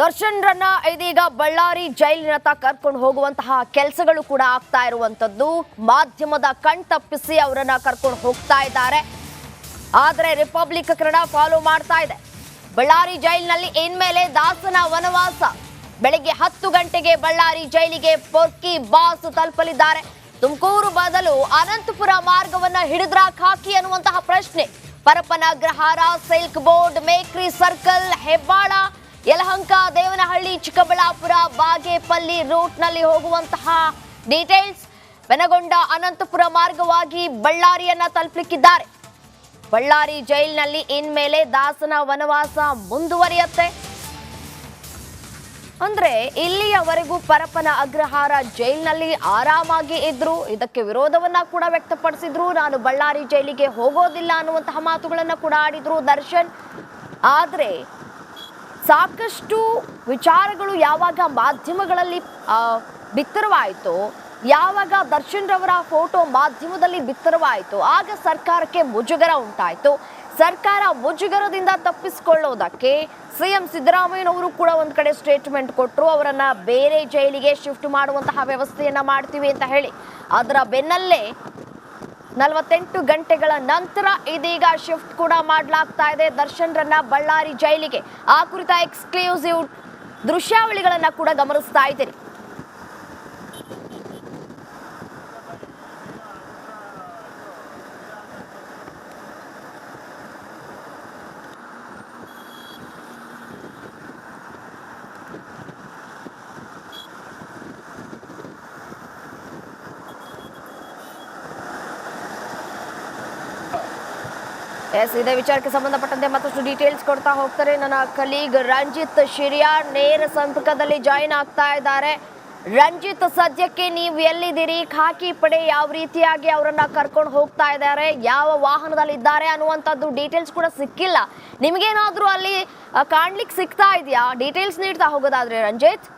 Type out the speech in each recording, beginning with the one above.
ದರ್ಶನ್ರನ್ನ ಇದೀಗ ಬಳ್ಳಾರಿ ಜೈಲಿನತ್ತ ಕರ್ಕೊಂಡು ಹೋಗುವಂತಹ ಕೆಲಸಗಳು ಕೂಡ ಆಗ್ತಾ ಇರುವಂತದ್ದು ಮಾಧ್ಯಮದ ಕಣ್ತಪ್ಪಿಸಿ ಅವರನ್ನ ಕರ್ಕೊಂಡು ಹೋಗ್ತಾ ಇದ್ದಾರೆ. ಆದರೆ ರಿಪಬ್ಲಿಕ್ ಕನ್ನಡ ಫಾಲೋ ಮಾಡ್ತಾ ಇದೆ. ಬಳ್ಳಾರಿ ಜೈಲಿನಲ್ಲಿ ಇನ್ಮೇಲೆ ದಾಸನ ವನವಾಸ. ಬೆಳಗ್ಗೆ ಹತ್ತು ಗಂಟೆಗೆ ಬಳ್ಳಾರಿ ಜೈಲಿಗೆ ಪೊರ್ಕಿ ಬಾಸ್ ತಲುಪಲಿದ್ದಾರೆ. ತುಮಕೂರು ಬದಲು ಅನಂತಪುರ ಮಾರ್ಗವನ್ನ ಹಿಡಿದ್ರಾ ಖಾಕಿ ಅನ್ನುವಂತಹ ಪ್ರಶ್ನೆ. Parappana Agrahara, Silk Board, Mekhri Circle, Hebbal Yelahanka, Devanahalli, Chikkaballapur, Bagepalli ರೂಟ್ನಲ್ಲಿ ಹೋಗುವಂತಹ ಡೀಟೇಲ್ಸ್ ಬೆನಗೊಂಡ ಅನಂತಪುರ ಮಾರ್ಗವಾಗಿ ಬಳ್ಳಾರಿಯನ್ನ ತಲುಪಲಿಕ್ಕಿದ್ದಾರೆ. ಬಳ್ಳಾರಿ ಜೈಲಿನಲ್ಲಿ ಇನ್ಮೇಲೆ ದಾಸನ ವನವಾಸ ಮುಂದುವರಿಯುತ್ತೆ. ಅಂದ್ರೆ ಇಲ್ಲಿಯವರೆಗೂ ಪರಪನ ಅಗ್ರಹಾರ ಜೈಲಿನಲ್ಲಿ ಆರಾಮಾಗಿ ಇದ್ರು. ಇದಕ್ಕೆ ವಿರೋಧವನ್ನ ಕೂಡ ವ್ಯಕ್ತಪಡಿಸಿದ್ರು. ನಾನು ಬಳ್ಳಾರಿ ಜೈಲಿಗೆ ಹೋಗೋದಿಲ್ಲ ಅನ್ನುವಂತಹ ಮಾತುಗಳನ್ನ ಕೂಡ ಆಡಿದ್ರು ದರ್ಶನ್. ಆದ್ರೆ ಸಾಕಷ್ಟು ವಿಚಾರಗಳು ಯಾವಾಗ ಮಾಧ್ಯಮಗಳಲ್ಲಿ ಬಿತ್ತರವಾಯಿತು, ಯಾವಾಗ ದರ್ಶನ್ ರವರ ಫೋಟೋ ಮಾಧ್ಯಮದಲ್ಲಿ ಬಿತ್ತರವಾಯಿತು, ಆಗ ಸರ್ಕಾರಕ್ಕೆ ಮುಜುಗರ ಉಂಟಾಯಿತು. ಸರ್ಕಾರ ಮುಜುಗರದಿಂದ ತಪ್ಪಿಸಿಕೊಳ್ಳೋದಕ್ಕೆ ಸಿಎಂ ಸಿದ್ದರಾಮಯ್ಯನವರು ಕೂಡ ಒಂದು ಕಡೆ ಸ್ಟೇಟ್ಮೆಂಟ್ ಕೊಟ್ಟರು ಅವರನ್ನು ಬೇರೆ ಜೈಲಿಗೆ ಶಿಫ್ಟ್ ಮಾಡುವಂತಹ ವ್ಯವಸ್ಥೆಯನ್ನು ಮಾಡ್ತೀವಿ ಅಂತ ಹೇಳಿ. ಅದರ ಬೆನ್ನಲ್ಲೇ ನಲವತ್ತೆಂಟು ಗಂಟೆಗಳ ನಂತರ ಇದೀಗ ಶಿಫ್ಟ್ ಕೂಡ ಮಾಡಲಾಗ್ತಾ ಇದೆ. ದರ್ಶನ್ರನ್ನ ಬಳ್ಳಾರಿ ಜೈಲಿಗೆ. ಆ ಕುರಿತ ಎಕ್ಸ್ಕ್ಲೂಸಿವ್ ದೃಶ್ಯಾವಳಿಗಳನ್ನ ಕೂಡ ಗಮನಿಸ್ತಾ ಇದ್ದೀರಿ. ಎಸ್, ಇದೇ ವಿಚಾರಕ್ಕೆ ಸಂಬಂಧಪಟ್ಟಂತೆ ಮತ್ತಷ್ಟು ಡೀಟೇಲ್ಸ್ ಕೊಡ್ತಾ ಹೋಗ್ತಾರೆ. ನನ್ನ ಕಲೀಗ್ ರಂಜಿತ್ ಶಿರಿಯಾ ನೇರ ಸಂಪರ್ಕದಲ್ಲಿ ಜಾಯಿನ್ ಆಗ್ತಾ ಇದ್ದಾರೆ. ರಂಜಿತ್, ಸದ್ಯಕ್ಕೆ ನೀವು ಎಲ್ಲಿದ್ದೀರಿ? ಖಾಕಿ ಪಡೆ ಯಾವ ರೀತಿಯಾಗಿ ಅವರನ್ನ ಕರ್ಕೊಂಡು ಹೋಗ್ತಾ ಇದ್ದಾರೆ? ಯಾವ ವಾಹನದಲ್ಲಿ ಇದ್ದಾರೆ ಅನ್ನುವಂಥದ್ದು ಡೀಟೇಲ್ಸ್ ಕೂಡ ಸಿಕ್ಕಿಲ್ಲ. ನಿಮಗೇನಾದರೂ ಅಲ್ಲಿ ಕಾಣ್ಲಿಕ್ಕೆ ಸಿಗ್ತಾ ಇದೆಯಾ? ಡೀಟೇಲ್ಸ್ ನೀಡ್ತಾ ಹೋಗೋದಾದ್ರೆ ರಂಜಿತ್?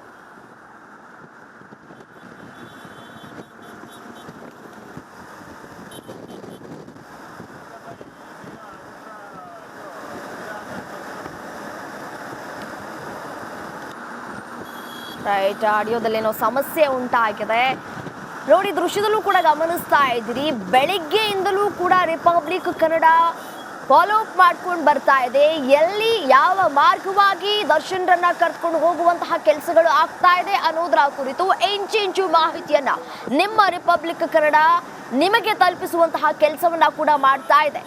ರೈಟ್ ಆಡಿಯೋದಲ್ಲೇನೋ ಸಮಸ್ಯೆ ಉಂಟಾಗಿದೆ. ನೋಡಿ, ದೃಶ್ಯದಲ್ಲೂ ಕೂಡ ಗಮನಿಸ್ತಾ ಇದ್ದೀರಿ. ಬೆಳಿಗ್ಗೆಯಿಂದಲೂ ಕೂಡ ರಿಪಬ್ಲಿಕ್ ಕನ್ನಡ ಫಾಲೋ ಅಪ್ ಮಾಡ್ಕೊಂಡು ಬರ್ತಾ ಇದೆ. ಎಲ್ಲಿ, ಯಾವ ಮಾರ್ಗವಾಗಿ ದರ್ಶನರನ್ನ ಕರ್ಕೊಂಡು ಹೋಗುವಂತಹ ಕೆಲಸಗಳು ಆಗ್ತಾ ಇದೆ ಅನ್ನೋದರ ಕುರಿತು ಇಂಚು ಮಾಹಿತಿಯನ್ನ ನಿಮ್ಮ ರಿಪಬ್ಲಿಕ್ ಕನ್ನಡ ನಿಮಗೆ ತಲುಪಿಸುವಂತಹ ಕೆಲಸವನ್ನ ಕೂಡ ಮಾಡ್ತಾ ಇದೆ.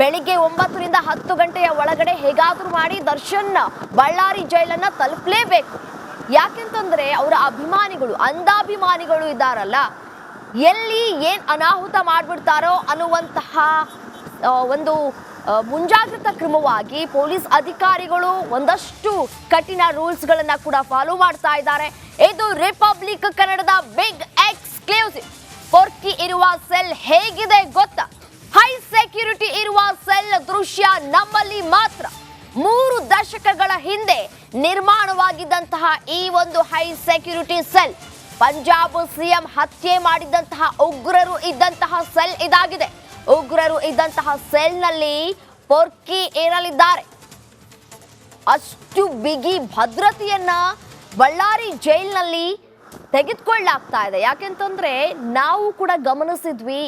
ಬೆಳಿಗ್ಗೆ ಒಂಬತ್ತರಿಂದ ಹತ್ತು ಗಂಟೆಯ ಒಳಗಡೆ ಹೇಗಾದರೂ ಮಾಡಿ ದರ್ಶನ್ ಬಳ್ಳಾರಿ ಜೈಲನ್ನ ತಲುಪಲೇಬೇಕು. ಯಾಕೆಂತಂದ್ರೆ ಅವರ ಅಭಿಮಾನಿಗಳು, ಅಂಧಾಭಿಮಾನಿಗಳು ಇದ್ದಾರಲ್ಲ, ಎಲ್ಲಿ ಏನ್ ಅನಾಹುತ ಮಾಡ್ಬಿಡ್ತಾರೋ ಅನ್ನುವಂತಹ ಒಂದು ಮುಂಜಾಗ್ರತಾ ಕ್ರಮವಾಗಿ ಪೊಲೀಸ್ ಅಧಿಕಾರಿಗಳು ಒಂದಷ್ಟು ಕಠಿಣ ರೂಲ್ಸ್ಗಳನ್ನ ಕೂಡ ಫಾಲೋ ಮಾಡ್ತಾ ಇದ್ದಾರೆ. ಇದು ರಿಪಬ್ಲಿಕ್ ಕನ್ನಡದ ಬಿಗ್ ಎಕ್ಸ್ಕ್ಲೂಸಿವ್. ಪೊರ್ಕಿ ಇರುವ ಸೆಲ್ ಹೇಗಿದೆ ಗೊತ್ತಾ? ಹೈ ಸೆಕ್ಯೂರಿಟಿ ಇರುವ ಸೆಲ್ ದೃಶ್ಯ ನಮ್ಮಲ್ಲಿ ಮಾತ್ರ. ಮೂರು ದಶಕಗಳ ಹಿಂದೆ ನಿರ್ಮಾಣವಾಗಿದ್ದಂತಹ ಈ ಒಂದು high security cell, Punjab CM ಹತ್ಯೆ ಮಾಡಿದಂತಹ ಉಗ್ರರು ಇದ್ದಂತಹ ಸೆಲ್ ಇದಾಗಿದೆ. ಉಗ್ರರು ಇದ್ದಂತಹ ಸೆಲ್ನಲ್ಲಿ ಪೊರ್ಕಿ ಏರಲಿದ್ದಾರೆ. ಅಷ್ಟು ಬಿಗಿ ಭದ್ರತೆಯನ್ನ ಬಳ್ಳಾರಿ ಜೈಲಿನಲ್ಲಿ ತೆಗೆದುಕೊಳ್ಳಲಾಗ್ತಾ ಇದೆ. ಯಾಕೆಂತಂದ್ರೆ ನಾವು ಕೂಡ ಗಮನಿಸಿದ್ವಿ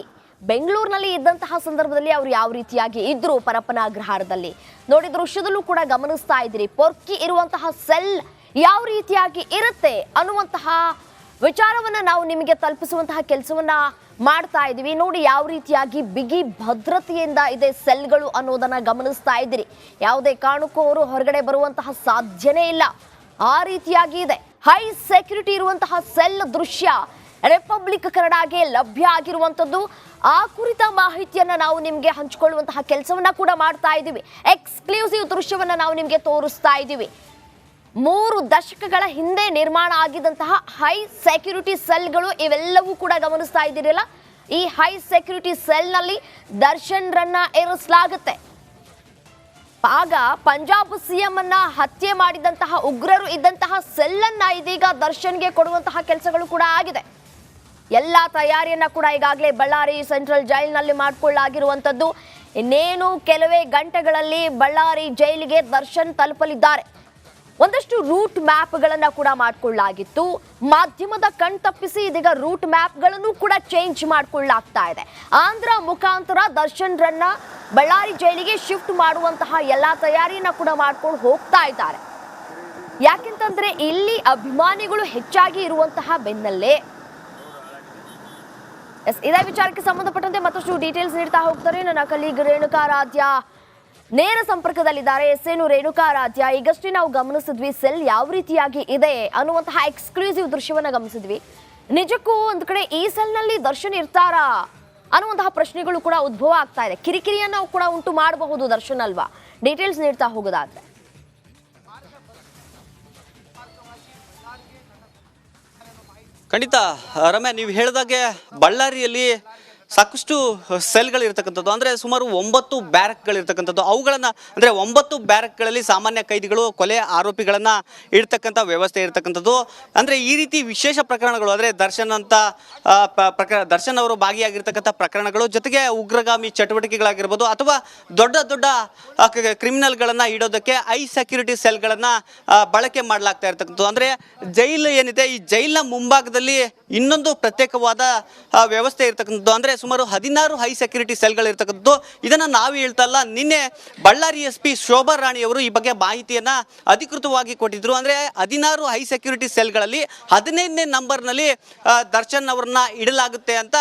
ಬೆಂಗಳೂರಿನಲ್ಲಿ ಇದ್ದಂತಹ ಸಂದರ್ಭದಲ್ಲಿ ಅವರು ಯಾವ ರೀತಿಯಾಗಿ ಇದ್ರು ಪರಪ್ಪನ ಅಗ್ರಹಾರದಲ್ಲಿ ನೋಡಿ, ದೃಶ್ಯದಲ್ಲೂ ಕೂಡ ಗಮನಿಸ್ತಾ ಇದ್ದೀರಿ. ಪೊರ್ಕಿ ಇರುವಂತಹ ಸೆಲ್ ಯಾವ ರೀತಿಯಾಗಿ ಇರುತ್ತೆ ಅನ್ನುವಂತಹ ವಿಚಾರವನ್ನ ನಾವು ನಿಮಗೆ ತಲುಪಿಸುವಂತಹ ಕೆಲಸವನ್ನ ಮಾಡ್ತಾ ಇದೀವಿ ನೋಡಿ, ಯಾವ ರೀತಿಯಾಗಿ ಬಿಗಿ ಭದ್ರತೆಯಿಂದ ಇದೆ ಸೆಲ್ಗಳು ಅನ್ನೋದನ್ನ ಗಮನಿಸ್ತಾ ಇದ್ದೀರಿ. ಯಾವುದೇ ಕಾರಣಕ್ಕೂ ಅವರು ಹೊರಗಡೆ ಬರುವಂತಹ ಸಾಧ್ಯನೇ ಇಲ್ಲ. ಆ ರೀತಿಯಾಗಿ ಇದೆ. ಹೈ ಸೆಕ್ಯೂರಿಟಿ ಇರುವಂತಹ ಸೆಲ್ ದೃಶ್ಯ ರಿಪಬ್ಲಿಕ್ ಕನ್ನಡಗೆ ಲಭ್ಯ ಆಗಿರುವಂಥದ್ದು. ಆ ಕುರಿತ ಮಾಹಿತಿಯನ್ನು ನಾವು ನಿಮಗೆ ಹಂಚಿಕೊಳ್ಳುವಂತಹ ಕೆಲಸವನ್ನ ಕೂಡ ಮಾಡ್ತಾ ಇದ್ದೀವಿ. ಎಕ್ಸ್ಕ್ಲೂಸಿವ್ ದೃಶ್ಯವನ್ನು ನಾವು ನಿಮಗೆ ತೋರಿಸ್ತಾ ಇದ್ದೀವಿ. ಮೂರು ದಶಕಗಳ ಹಿಂದೆ ನಿರ್ಮಾಣ ಆಗಿದಂತಹ ಹೈ ಸೆಕ್ಯೂರಿಟಿ ಸೆಲ್ಗಳು ಇವೆಲ್ಲವೂ ಕೂಡ ಗಮನಿಸ್ತಾ ಇದ್ದೀರಲ್ಲ? ಈ ಹೈ ಸೆಕ್ಯೂರಿಟಿ ಸೆಲ್ನಲ್ಲಿ ದರ್ಶನ್ರನ್ನ ಇರಿಸಲಾಗುತ್ತೆ ಆಗ ಪಂಜಾಬ್ ಸಿಎಂ ಅನ್ನ ಹತ್ಯೆ ಮಾಡಿದಂತಹ ಉಗ್ರರು ಇದ್ದಂತಹ ಸೆಲ್ಲನ್ನು ಇದೀಗ ದರ್ಶನ್ಗೆ ಕೊಡುವಂತಹ ಕೆಲಸಗಳು ಕೂಡ ಆಗಿದೆ. ಎಲ್ಲ ತಯಾರಿಯನ್ನ ಕೂಡ ಈಗಾಗಲೇ ಬಳ್ಳಾರಿ ಸೆಂಟ್ರಲ್ ಜೈಲಿನಲ್ಲಿ ಮಾಡಿಕೊಳ್ಳಲಾಗಿರುವಂಥದ್ದು ಇನ್ನೇನು ಕೆಲವೇ ಗಂಟೆಗಳಲ್ಲಿ ಬಳ್ಳಾರಿ ಜೈಲಿಗೆ ದರ್ಶನ್ ತಲುಪಲಿದ್ದಾರೆ. ಒಂದಷ್ಟು ರೂಟ್ ಮ್ಯಾಪ್ಗಳನ್ನು ಕೂಡ ಮಾಡಿಕೊಳ್ಳಲಾಗಿತ್ತು ಮಾಧ್ಯಮದ ಕಣ್ ತಪ್ಪಿಸಿ ಇದೀಗ ರೂಟ್ ಮ್ಯಾಪ್ಗಳನ್ನು ಕೂಡ ಚೇಂಜ್ ಮಾಡಿಕೊಳ್ಳಲಾಗ್ತಾ ಇದೆ. ಆಂಧ್ರ ಮುಖಾಂತರ ದರ್ಶನ್ರನ್ನ ಬಳ್ಳಾರಿ ಜೈಲಿಗೆ ಶಿಫ್ಟ್ ಮಾಡುವಂತಹ ಎಲ್ಲಾ ತಯಾರಿಯನ್ನ ಕೂಡ ಮಾಡ್ಕೊಂಡು ಹೋಗ್ತಾ ಇದ್ದಾರೆ. ಯಾಕೆಂತಂದ್ರೆ ಇಲ್ಲಿ ಅಭಿಮಾನಿಗಳು ಹೆಚ್ಚಾಗಿ ಇರುವಂತಹ ಬೆನ್ನಲ್ಲೇ ಎಸ್, ಇದೇ ವಿಚಾರಕ್ಕೆ ಸಂಬಂಧಪಟ್ಟಂತೆ ಮತ್ತಷ್ಟು ಡೀಟೇಲ್ಸ್ ನೀಡ್ತಾ ಹೋಗ್ತಾರೆ. ನನ್ನ ಕಲೀಗ್ ರೇಣುಕಾರಾಧ್ಯ ನೇರ ಸಂಪರ್ಕದಲ್ಲಿದ್ದಾರೆ. ಎಸ್, ಏನು ರೇಣುಕಾರಾಧ್ಯ ಈಗಷ್ಟೇ ನಾವು ಗಮನಿಸಿದ್ವಿ ಸೆಲ್ ಯಾವ ರೀತಿಯಾಗಿ ಇದೆ ಅನ್ನುವಂತಹ ಎಕ್ಸ್ಕ್ಲೂಸಿವ್ ದೃಶ್ಯವನ್ನ ಗಮನಿಸಿದ್ವಿ. ನಿಜಕ್ಕೂ ಒಂದ್ ಕಡೆ ಈ ಸೆಲ್ನಲ್ಲಿ ದರ್ಶನ್ ಇರ್ತಾರಾ ಅನ್ನುವಂತಹ ಪ್ರಶ್ನೆಗಳು ಕೂಡ ಉದ್ಭವ ಆಗ್ತಾ ಇದೆ. ಕಿರಿಕಿರಿಯನ್ನು ಕೂಡ ಉಂಟು ಮಾಡಬಹುದು ದರ್ಶನ್ ಅಲ್ವಾ? ಡೀಟೇಲ್ಸ್ ನೀಡ್ತಾ ಹೋಗೋದಾದ್ರೆ. ಖಂಡಿತ ರಮ್ಯಾ ನೀವು ಹೇಳಿದಾಗೆ ಬಳ್ಳಾರಿಯಲ್ಲಿ ಸಾಕಷ್ಟು ಸೆಲ್ಗಳಿರ್ತಕ್ಕಂಥದ್ದು. ಅಂದರೆ ಸುಮಾರು ಒಂಬತ್ತು ಬ್ಯಾರಕ್ಗಳಿರ್ತಕ್ಕಂಥದ್ದು. ಅವುಗಳನ್ನು, ಅಂದರೆ ಒಂಬತ್ತು ಬ್ಯಾರಕ್ಗಳಲ್ಲಿ ಸಾಮಾನ್ಯ ಕೈದಿಗಳು, ಕೊಲೆ ಆರೋಪಿಗಳನ್ನು ಇಡ್ತಕ್ಕಂಥ ವ್ಯವಸ್ಥೆ ಇರ್ತಕ್ಕಂಥದ್ದು. ಅಂದರೆ ಈ ರೀತಿ ವಿಶೇಷ ಪ್ರಕರಣಗಳು, ಅಂದರೆ ದರ್ಶನ್ ಅಂತ ಪ್ರಕರಣ ದರ್ಶನ್ ಅವರು ಭಾಗಿಯಾಗಿರ್ತಕ್ಕಂಥ ಪ್ರಕರಣಗಳು, ಜೊತೆಗೆ ಉಗ್ರಗಾಮಿ ಚಟುವಟಿಕೆಗಳಾಗಿರ್ಬೋದು, ಅಥವಾ ದೊಡ್ಡ ದೊಡ್ಡ ಕ್ರಿಮಿನಲ್ಗಳನ್ನು ಇಡೋದಕ್ಕೆ ಐ ಸೆಕ್ಯೂರಿಟಿ ಸೆಲ್ಗಳನ್ನು ಬಳಕೆ ಮಾಡಲಾಗ್ತಾ ಇರ್ತಕ್ಕಂಥದ್ದು. ಅಂದರೆ ಜೈಲು ಏನಿದೆ, ಈ ಜೈಲಿನ ಮುಂಭಾಗದಲ್ಲಿ ಇನ್ನೊಂದು ಪ್ರತ್ಯೇಕವಾದ ವ್ಯವಸ್ಥೆ ಇರ್ತಕ್ಕಂಥದ್ದು. ಅಂದರೆ ಸುಮಾರು ಹದಿನಾರು ಹೈ ಸೆಕ್ಯೂರಿಟಿ ಸೆಲ್ಗಳು ಇರ್ತಕ್ಕಂಥದ್ದು ಇದನ್ನು ನಾವು ಹೇಳ್ತಲ್ಲ ನಿನ್ನೆ ಬಳ್ಳಾರಿ ಎಸ್ ಪಿ ಶೋಭಾ ರಾಣಿಯವರು ಈ ಬಗ್ಗೆ ಮಾಹಿತಿಯನ್ನು ಅಧಿಕೃತವಾಗಿ ಕೊಟ್ಟಿದ್ರು. ಅಂದರೆ ಹದಿನಾರು ಹೈ ಸೆಕ್ಯೂರಿಟಿ ಸೆಲ್ಗಳಲ್ಲಿ ಹದಿನೈದನೇ ನಂಬರ್ನಲ್ಲಿ ದರ್ಶನ್ ಅವರನ್ನ ಇಡಲಾಗುತ್ತೆ ಅಂತ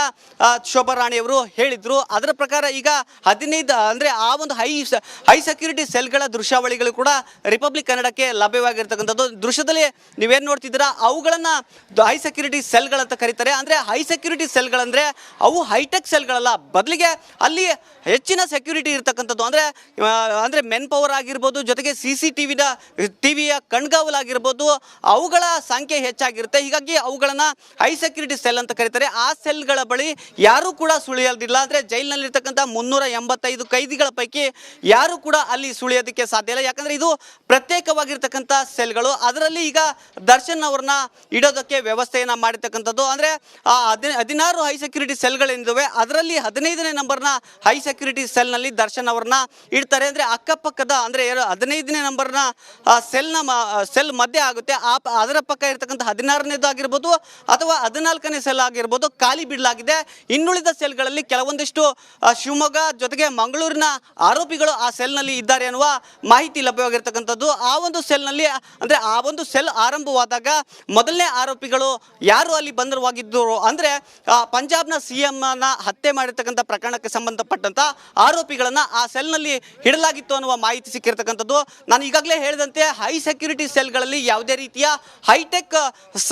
ಶೋಭಾ ರಾಣಿಯವರು ಹೇಳಿದರು. ಅದರ ಪ್ರಕಾರ ಈಗ ಹದಿನೈದು, ಅಂದರೆ ಆ ಒಂದು ಹೈ ಹೈ ಸೆಕ್ಯೂರಿಟಿ ಸೆಲ್ಗಳ ದೃಶ್ಯಾವಳಿಗಳು ಕೂಡ ರಿಪಬ್ಲಿಕ್ ಕನ್ನಡಕ್ಕೆ ಲಭ್ಯವಾಗಿರ್ತಕ್ಕಂಥದ್ದು. ದೃಶ್ಯದಲ್ಲಿ ನೀವೇನು ನೋಡ್ತಿದ್ದೀರಾ, ಅವುಗಳನ್ನು ಹೈ ಸೆಕ್ಯೂರಿಟಿ ಸೆಲ್ಗಳಂತ ಕರೀತಾರೆ. ಅಂದರೆ ಹೈ ಸೆಕ್ಯೂರಿಟಿ ಸೆಲ್ಗಳಂದರೆ ಅವು ಹೈಟೆಕ್ ಸೆಲ್ಗಳಲ್ಲ, ಬದಲಿಗೆ ಅಲ್ಲಿ ಹೆಚ್ಚಿನ ಸೆಕ್ಯೂರಿಟಿ ಇರತಕ್ಕಂಥದ್ದು. ಅಂದರೆ ಅಂದರೆ ಮೆನ್ ಪವರ್ ಆಗಿರ್ಬೋದು, ಜೊತೆಗೆ ಸಿ ಸಿ ಟಿ ವಿನ ಟಿ ವಿಯ ಕಣ್ಗಾವಲಾಗಿರ್ಬೋದು ಅವುಗಳ ಸಂಖ್ಯೆ ಹೆಚ್ಚಾಗಿರುತ್ತೆ. ಹೀಗಾಗಿ ಅವುಗಳನ್ನು ಹೈ ಸೆಕ್ಯೂರಿಟಿ ಸೆಲ್ ಅಂತ ಕರೀತಾರೆ. ಆ ಸೆಲ್ಗಳ ಬಳಿ ಯಾರೂ ಕೂಡ ಸುಳಿಯೋದಿಲ್ಲ ಅಂದರೆ ಜೈಲಿನಲ್ಲಿರ್ತಕ್ಕಂಥ ಮುನ್ನೂರ ಎಂಬತ್ತೈದು ಕೈದಿಗಳ ಪೈಕಿ ಯಾರು ಕೂಡ ಅಲ್ಲಿ ಸುಳಿಯೋದಕ್ಕೆ ಸಾಧ್ಯ ಇಲ್ಲ. ಯಾಕಂದರೆ ಇದು ಪ್ರತ್ಯೇಕವಾಗಿರ್ತಕ್ಕಂಥ ಸೆಲ್ಗಳು. ಅದರಲ್ಲಿ ಈಗ ದರ್ಶನ್ ಅವ್ರನ್ನ ಇಡೋದಕ್ಕೆ ವ್ಯವಸ್ಥೆಯನ್ನು ಮಾಡಿರ್ತಕ್ಕಂಥದ್ದು. ಅಂದರೆ, ಆ ಹದಿ ಹದಿನಾರು ಹೈ ಸೆಕ್ಯೂರಿಟಿ ಅದರಲ್ಲಿ ಹದಿನೈದನೇ ನಂಬರ್ನ ಹೈ ಸೆಕ್ಯೂರಿಟಿ ಸೆಲ್ನಲ್ಲಿ ದರ್ಶನ್ ಅವ್ರನ್ನ ಇಡ್ತಾರೆ. ಅಂದರೆ ಅಕ್ಕಪಕ್ಕದ, ಅಂದರೆ ಹದಿನೈದನೇ ನಂಬರ್ನ ಸೆಲ್ನ ಸೆಲ್ ಮಧ್ಯೆ ಆಗುತ್ತೆ. ಆ, ಅದರ ಪಕ್ಕ ಇರ್ತಕ್ಕಂಥ ಹದಿನಾರನೇದು ಆಗಿರ್ಬೋದು ಅಥವಾ ಹದಿನಾಲ್ಕನೇ ಸೆಲ್ ಆಗಿರ್ಬೋದು ಖಾಲಿ ಬಿಡಲಾಗಿದೆ ಇನ್ನುಳಿದ ಸೆಲ್ಗಳಲ್ಲಿ ಕೆಲವೊಂದಿಷ್ಟು ಶಿವಮೊಗ್ಗ ಜೊತೆಗೆ ಮಂಗಳೂರಿನ ಆರೋಪಿಗಳು ಆ ಸೆಲ್ನಲ್ಲಿ ಇದ್ದಾರೆ ಅನ್ನುವ ಮಾಹಿತಿ ಲಭ್ಯವಾಗಿರ್ತಕ್ಕಂಥದ್ದು. ಆ ಒಂದು ಸೆಲ್ನಲ್ಲಿ ಅಂದರೆ ಆ ಒಂದು ಸೆಲ್ ಆರಂಭವಾದಾಗ ಮೊದಲನೇ ಆರೋಪಿಗಳು ಯಾರು ಅಲ್ಲಿ ಬಂದರವಾಗಿದ್ದರು, ಅಂದರೆ ಪಂಜಾಬ್ನ ಸಿ ನ ಹತ್ಯೆ ಮಾಡಿರ್ತಕ್ಕಂಥ ಪ್ರಕರಣಕ್ಕೆ ಸಂಬಂಧಪಟ್ಟಂತ ಆರೋಪಿಗಳನ್ನ ಆ ಸೆಲ್ನಲ್ಲಿ ಹಿಡಲಾಗಿತ್ತು ಅನ್ನುವ ಮಾಹಿತಿ ಸಿಕ್ಕಿರ್ತಕ್ಕಂಥದ್ದು. ನಾನು ಈಗಾಗಲೇ ಹೇಳಿದಂತೆ ಹೈ ಸೆಕ್ಯೂರಿಟಿ ಸೆಲ್ಗಳಲ್ಲಿ ಯಾವುದೇ ರೀತಿಯ ಹೈಟೆಕ್